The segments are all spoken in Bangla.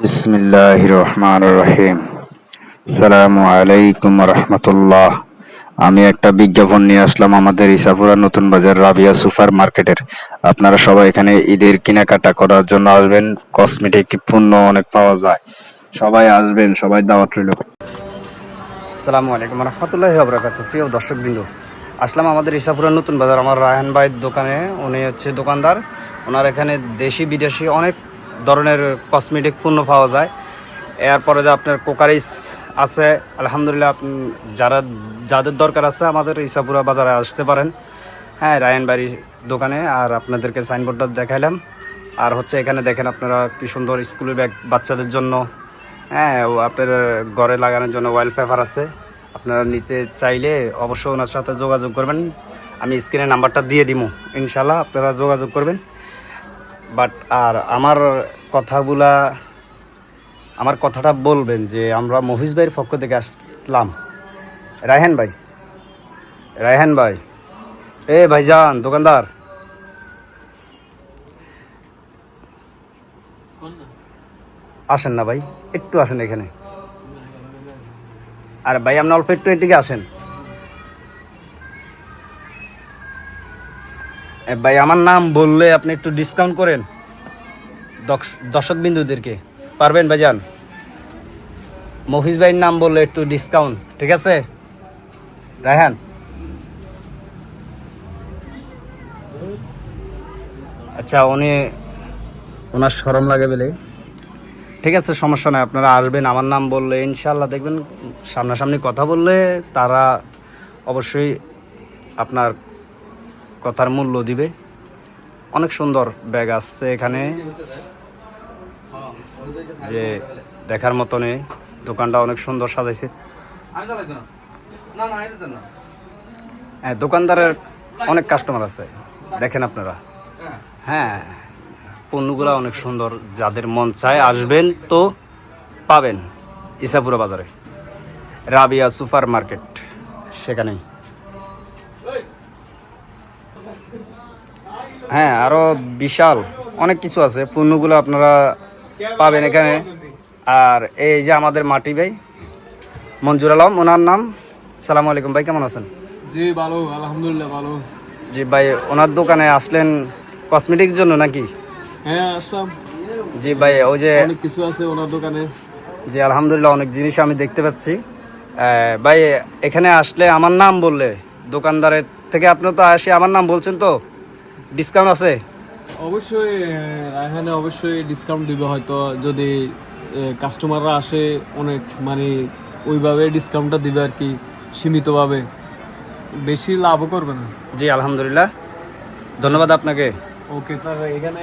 বিসমিল্লাহ রহমান রহিম সালামু আলাইকুম রহমতুল্লাহ। আমি একটা বিজ্ঞাপন নিয়ে আসলাম আমাদের ইসাপুরা নতুন বাজার রাবিয়া সুপার মার্কেটের আপনারা সবাই এখানে ঈদের কেনাকাটা করার জন্য আসবেন, কসমেটিক পণ্য অনেক পাওয়া যায়। সবাই আসবেন, সবাই দাওয়াত রইল। আসসালামু আলাইকুম রহমতুল্লাহ আবরাকাত প্রিয় দর্শকবৃন্দ, আসলাম আমাদের ইসাপুরের নতুন বাজার। আমার রায়হান ভাইয়ের দোকানে, উনি হচ্ছে দোকানদার। ওনার এখানে দেশি বিদেশি অনেক ধরনের কসমেটিক পণ্য পাওয়া যায়। এরপরে যে আপনার কোকারিস আছে, আলহামদুলিল্লাহ আপনি যারা, যাদের দরকার আছে আমাদের ইসাপুরা বাজারে আসতে পারেন। হ্যাঁ রায়হান বাড়ির দোকানে, আর আপনাদেরকে সাইনবোর্ডটা দেখাইলাম। আর হচ্ছে এখানে দেখেন আপনারা কি সুন্দর স্কুলের ব্যাগ বাচ্চাদের জন্য। হ্যাঁ ও আপনার ঘরে লাগানোর জন্য ওয়াল পেপার আছে। আপনারা নিতে চাইলে অবশ্যই ওনার সাথে যোগাযোগ করবেন। আমি স্ক্রিনে নাম্বারটা দিয়ে দিব ইনশাল্লাহ আপনারা যোগাযোগ করবেন। বাট আর আমার কথাগুলা, আমার কথাটা বলবেন যে আমরা মহিষ ভাইয়ের পক্ষ থেকে আসলাম। রায়হান ভাই রায়হান ভাই। এ ভাইজান, দোকানদার। আসেন না ভাই, একটু আসেন এখানে। আর ভাই, আপনি অল্প একটু এদিকে আসেন। ভাই, আমার নাম বললে আপনি একটু ডিসকাউন্ট করেন। দর্শক বিন্দুদেরকে পারবেন, ভাইজান? মফিজ ভাইয়ের নাম বললে একটু ডিসকাউন্ট ঠিক আছে? রায়হান? আচ্ছা উনি ওনার সরম লাগে বলে। ঠিক আছে, সমস্যা নাই, আপনারা আসবেন। আমার নাম বললে ইনশাল্লাহ দেখবেন, সামনাসামনি কথা বললে তারা অবশ্যই আপনার কথার মূল্য দিবে। অনেক সুন্দর ব্যাগ আসছে এখানে। যে দেখার মতনে দোকানটা অনেক সুন্দর সাজাইছে। হ্যাঁ দোকানদারের অনেক কাস্টমার আছে। দেখেন আপনারা। হ্যাঁ পণ্যগুলো অনেক সুন্দর। যাদের মন চায় আসবেন তো পাবেন। ইসাপুরা বাজারে। রাবিয়া সুপার মার্কেট সেখানেই। হ্যাঁ আরও বিশাল। অনেক কিছু আছে। পণ্যগুলো আপনারা পাবেন এখানে। আর এই যে আমাদের মাটি ভাই মঞ্জুর আলম ওনার নাম। সালাম আলাইকুম ভাই কেমন আছেন? জি ভালো আলহামদুলিল্লাহ ভালো। জি ভাই ওনার দোকানে আসলেন কসমেটিক জন্য নাকি? হ্যাঁ আসলাম। জি ভাই ওই যে অনেক কিছু আছে ওনার দোকানে। জি আলহামদুলিল্লাহ অনেক জিনিস আমি দেখতে পাচ্ছি। ভাই এখানে আসলে আমার নাম বললে দোকানদারের থেকে আপনি তো আসে আমার নাম বলছেন তো? ডিসকাউন্ট আছে? অবশ্যই এখানে অবশ্যই ডিসকাউন্ট দিবে হয়তো। যদি কাস্টমাররা আসে অনেক মানে ওইভাবে ডিসকাউন্টটা দিবে আর কি সীমিতভাবে। বেশি লাভও করবে না। জি আলহামদুলিল্লাহ। ধন্যবাদ আপনাকে। ওকে এখানে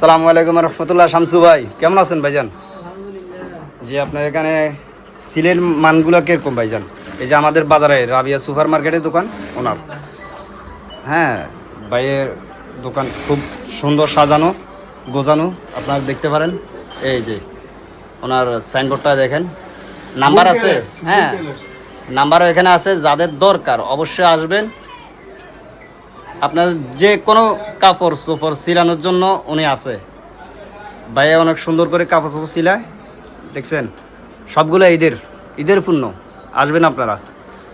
সালামু আলাইকুম রহমতুল্লাহ শামসু ভাই। কেমন আছেন ভাইজান? জি আপনার এখানে সিলের মানগুলো কীরকম ভাইজান? এই যে আমাদের বাজারে রাবিয়া সুপার মার্কেটের দোকান ওনার। হ্যাঁ ভাইয়ের দোকান খুব সুন্দর সাজানো গোজানো আপনারা দেখতে পারেন। এই যে ওনার সাইনবোর্ডটা দেখেন। নাম্বার আছে? হ্যাঁ নাম্বারও এখানে আছে যাদের দরকার অবশ্যই আসবেন। আপনার যে কোনো কাপড় চোপড় সিলানোর জন্য উনি আছে। ভাইয়া অনেক সুন্দর করে কাপড় চোপড় সিলায় দেখছেন? সবগুলো ঈদের ঈদের পূর্ণ। আসবেন আপনারা।